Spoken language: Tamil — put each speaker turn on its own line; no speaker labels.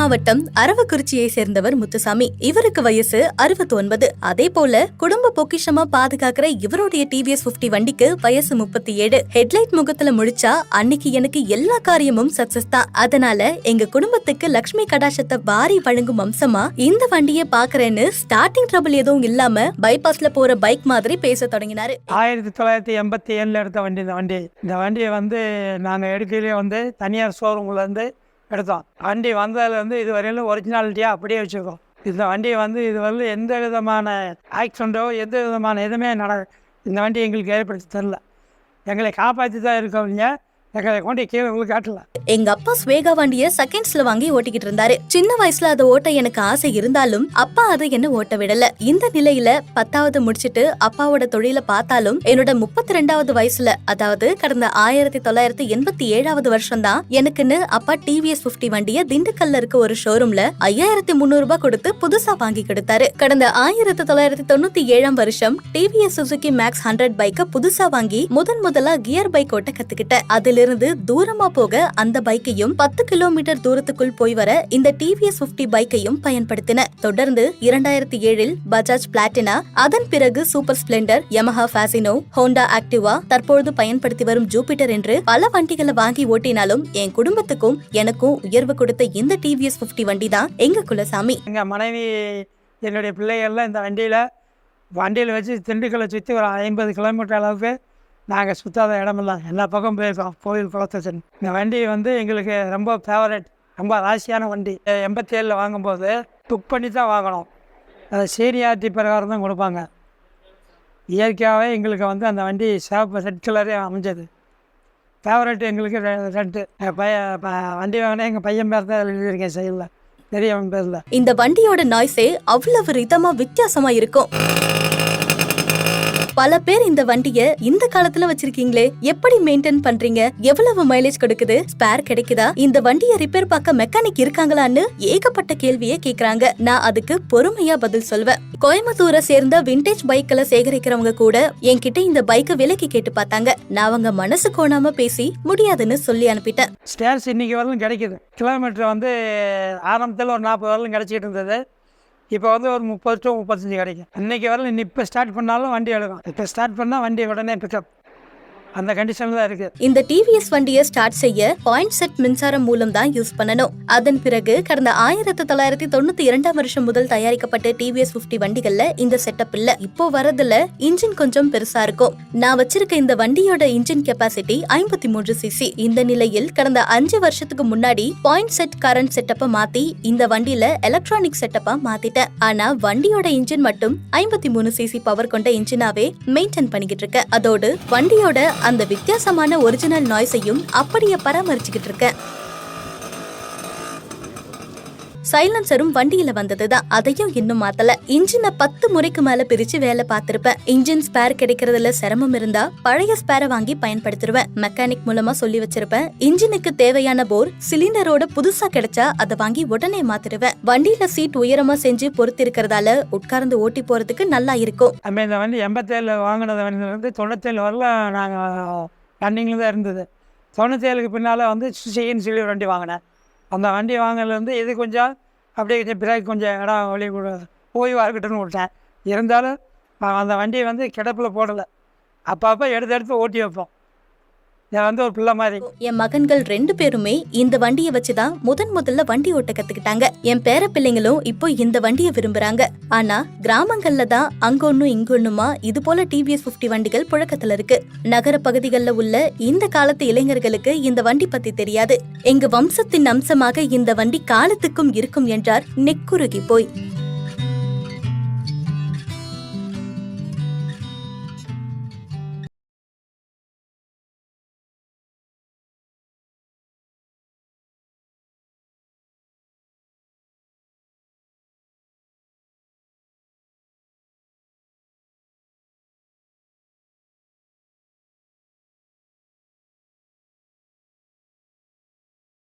மாவட்டம் அரவக்குறிச்சியை சேர்ந்தவர் முத்துசாமி. இவருக்கு வயசு 69 அதே போல குடும்ப பொக்கிஷமா பாதுகாக்கிற இவருடைய டிவிஎஸ் 50 வண்டிக்கு வயசு முப்பத்தி ஏழு. ஹெட்லைட் முகத்துல முடிச்சா அன்னைக்கு எனக்கு எல்லா காரியமும் சக்சஸ் தான். அதனால எங்க குடும்பத்துக்கு லக்ஷ்மி கடாசத்தை வாரி வழங்கும் அம்சமா இந்த வண்டியை பாக்குறேன்னு ஸ்டார்டிங் ட்ரபிள் எதுவும் இல்லாம பைபாஸ்ல போற பைக் மாதிரி பேச தொடங்கினாரு.
ஆயிரத்தி தொள்ளாயிரத்தி எண்பத்தி ஏழில் எடுத்த வண்டி இந்த வண்டி இந்த வண்டியை வந்து நாங்கள் எடுக்கையிலே வந்து தனியார் ஷோரூம்லேருந்து எடுத்தோம். வண்டி வந்ததுலேருந்து இது வரையிலும் ஒரிஜினாலிட்டியாக அப்படியே வச்சுருக்கோம். இந்த வண்டியை வந்து இது வந்து எந்த விதமான ஆக்சிடெண்ட்டோ எந்த விதமான எதுவுமே நட இந்த வண்டி எங்களுக்கு ஏற்படுத்தி தெரில. எங்களை காப்பாற்றி தான் இருக்கவங்க
எங்க அப்பா ஸ்வேகா வண்டிய செகண்ட்ஸ்ல வாங்கி ஓட்டிக்கிட்டு இருந்தாரு. சின்ன வயசுல அதை ஓட்ட எனக்கு ஆசை இருந்தாலும் அப்பா அதை என்ன ஓட்ட விடல. இந்த நிலையில பத்தாவது முடிச்சிட்டு அப்பாவோட தொழில பார்த்தாலும் என்னோட முப்பத்தி ரெண்டாவது வயசுல அதாவது கடந்த ஆயிரத்தி தொள்ளாயிரத்தி எண்பத்தி ஏழாவது வருஷம் தான் எனக்குன்னு அப்பா டிவிஎஸ் 50 வண்டிய திண்டுக்கல்ல இருக்க ஒரு ஷோரூம்ல ஐயாயிரத்தி முந்நூறு ரூபாய் கொடுத்து புதுசா வாங்கி கொடுத்தாரு. கடந்த ஆயிரத்தி தொள்ளாயிரத்தி தொண்ணூத்தி ஏழாம் வருஷம் டிவிஎஸ் சுசுகி மேக்ஸ் ஹண்ட்ரட் பைக்க புதுசா வாங்கி முதன் முதலா கியர் பைக் ஓட்ட கத்துக்கிட்டேன். இருந்து தூரமா போக அந்த பைக்கையும் பத்து கிலோமீட்டர் தூரத்துக்குள் போய் வர இந்த டிவிஎஸ் 50 பைக்கையும் பயன்படுத்தின. தொடர்ந்து இரண்டாயிரத்தி ஏழில் பஜாஜ் பிளாட்டினா அதன் பிறகு super Splendor Yamaha Fascino Honda Activa தற்பொழுது பயன்படுத்தி வரும் ஜூபிட்டர் என்று பல வண்டிகளை வாங்கி ஓட்டினாலும் என் குடும்பத்துக்கும் எனக்கும் உயர்வு கொடுத்த இந்த டிவிஎஸ் 50 வண்டி தான் எங்க குலசாமி.
எங்கள் மனைவி என்னுடைய பிள்ளைகள்லாம் இந்த வண்டியில் வண்டியில் வச்சு திண்டுக்கல்லை சுற்றி ஒரு ஐம்பது கிலோமீட்டர் அளவுக்கு நாங்கள் சுற்றாத இடமெல்லாம் எல்லா பக்கம் போயிருக்கோம் கோயில் குளத்தச்சன் இந்த வண்டி வந்து எங்களுக்கு ரொம்ப ஃபேவரட் ரொம்ப ராசியான வண்டி. எண்பத்தி ஏழில் வாங்கும்போது புக் பண்ணி தான் வாங்கணும். அது சீனியாரிட்டி பிரகாரம் தான் கொடுப்பாங்க. இயற்கையாகவே எங்களுக்கு வந்து அந்த வண்டி சிவப்பு ரெட் கலரே அமைஞ்சது. ஃபேவரட் எங்களுக்கு ரெ- ரெட்டு பையன் வண்டி வாங்கினா எங்கள் பையன் பேர் தான் எழுதியிருக்கேன் சைடில் பெரியவன் பேரில்.
இந்த வண்டியோட நாய்ஸே அவ்வளவு ரிதமாக வித்தியாசமாக இருக்கும். பல பேர் இந்த வண்டிய இந்த காலத்துல வச்சிருக்கீங்களே? எப்படி மெயின்டைன் பண்றீங்க? எவ்வளவு மைலேஜ் கொடுக்குது? ஸ்பேர் கிடைக்குதா? இந்த வண்டிய ரிப்பேர் பார்க்க மெக்கானிக் இருக்காங்களான்னு ஏகப்பட்ட கேள்வியே கேக்குறாங்க. நான் அதுக்கு பொறுமையா பதில் சொல்வேன். கோயம்புத்தூரை சேர்ந்த விண்டேஜ் பைக்களை சேகரிக்கிறவங்க கூட என்கிட்ட இந்த பைக்கை விலைக்கு கேட்டு பார்த்தாங்க. நான் அவங்க மனசு கோணாம பேசி முடியாதுன்னு சொல்லி அனுப்பிட்டேன்.
ஸ்டேர்ஸ் இன்னைக்கு வரலும் கிடைக்குது. கிலோமீட்டர் வந்து ஆரம்பத்தில் ஒரு நாற்பது வரலும் கிடைச்சிட்டு இருந்தது. இப்போ வந்து ஒரு முப்பது டு முப்பத்தஞ்சு கிடைக்கும் இன்றைக்கி வரல இன்னும் இப்போ ஸ்டார்ட் பண்ணாலும் வண்டி எடுக்கும். இப்போ ஸ்டார்ட் பண்ணால் வண்டி உடனே பிக்கப் அந்த கண்டிஷன்ல தான் இருக்கு.
இந்த டிவிஎஸ் வண்டியை ஸ்டார்ட் செய்ய பாயிண்ட் செட் மின்சாரம் மூலம் தான் யூஸ் பண்ணணும். அதன் பிறகு கடந்த ஆயிரத்தி தொள்ளாயிரத்தி தொண்ணூத்தி இரண்டாம் வருஷம் முதல் தயாரிக்கப்பட்ட டிவிஎஸ் 50 வண்டிகள்ல இந்த செட்டப் இல்ல. இப்போ வரதுல இன்ஜின் கொஞ்சம் பெருசா இருக்கும். நான் வச்சிருக்க இந்த வண்டியோட இன்ஜின் கெப்பாசிட்டி ஐம்பத்தி மூன்று சிசி இந்த நிலையில் கடந்த அஞ்சு வருஷத்துக்கு முன்னாடி பாயிண்ட் செட் கரண்ட் செட்டப்பை மாத்தி இந்த வண்டியில எலக்ட்ரானிக் செட்டப்பா மாத்திட்டேன். ஆனா வண்டியோட இன்ஜின் மட்டும் ஐம்பத்தி மூணு சிசி பவர் கொண்ட இன்ஜினாவே மெயின்டைன் பண்ணிக்கிட்டு இருக்க அதோடு வண்டியோட அந்த வித்தியாசமான ஒரிஜினல் நாய்ஸையும் அப்படியே பராமரிச்சுக்கிட்டு இருக்கேன் சைலன்சரும் வண்டியில வந்ததுதான். அதையும் இன்னும் மாத்தல. இன்ஜினை பத்து முறைக்கு மேல பிரிச்சு வேலை பார்த்திருப்பேன். இன்ஜின் ஸ்பேர் கிடைக்கிறதுல சிரமம் இருந்தா பழைய ஸ்பேரை வாங்கி பயன்படுத்திருவேன். மெக்கானிக் மூலமா சொல்லி வச்சிருப்பேன். இன்ஜினுக்கு தேவையான போர் சிலிண்டரோட புதுசா கிடைச்சா அதை வாங்கி உடனே மாத்திருவேன். வண்டியில சீட் உயரமா செஞ்சு பொறுத்து இருக்கிறதால உட்கார்ந்து ஓட்டி போறதுக்கு நல்லா இருக்கும்.
நம்ம இந்த வண்டி எண்பத்தேழில் வாங்கினது வண்டி வந்து தொண்ணூத்தேழு வரலாம் நாங்கள் ரன்னிங்கில் தான் இருந்தது. தொண்ணூத்தேழுக்கு பின்னால் வந்து சுசிகின்னு சொல்லி வண்டி வாங்கினேன். அந்த வண்டி வாங்கினதுலேருந்து இது கொஞ்சம் அப்படியே கொஞ்சம் பிரேக் கொஞ்சம் இடம் வழி கூட ஓய்வாக இருக்கட்டும்னு விட்டேன். இருந்தாலும் அந்த வண்டியை வந்து கிடப்பில் போடலை. அப்பப்போ எடுத்து எடுத்து ஓட்டி வைப்போம். நான் வந்து ஒரு பிள்ளை மாதிரி.
என் மகன்கள் ரெண்டு பேருமே இந்த வண்டியை வச்சுதான் முதன் முதல்ல வண்டி ஓட்ட கத்துக்கிட்டாங்க. என் பேர பிள்ளைங்களும் இப்போ இந்த வண்டியை விரும்புறாங்க. ஆனா கிராமங்கள்ல தான் அங்கொன்னும் ஒண்ணுமா இது போல டிவிஎஸ் 50 வண்டிகள் புழக்கத்துல இருக்கு. நகர பகுதிகளில் உள்ள இந்த காலத்து இளைஞர்களுக்கு இந்த வண்டி பத்தி தெரியாது. எங்க வம்சத்தின் அம்சமாக இந்த வண்டி காலத்துக்கும் இருக்கும் என்றார் நெக்குருகி போய்.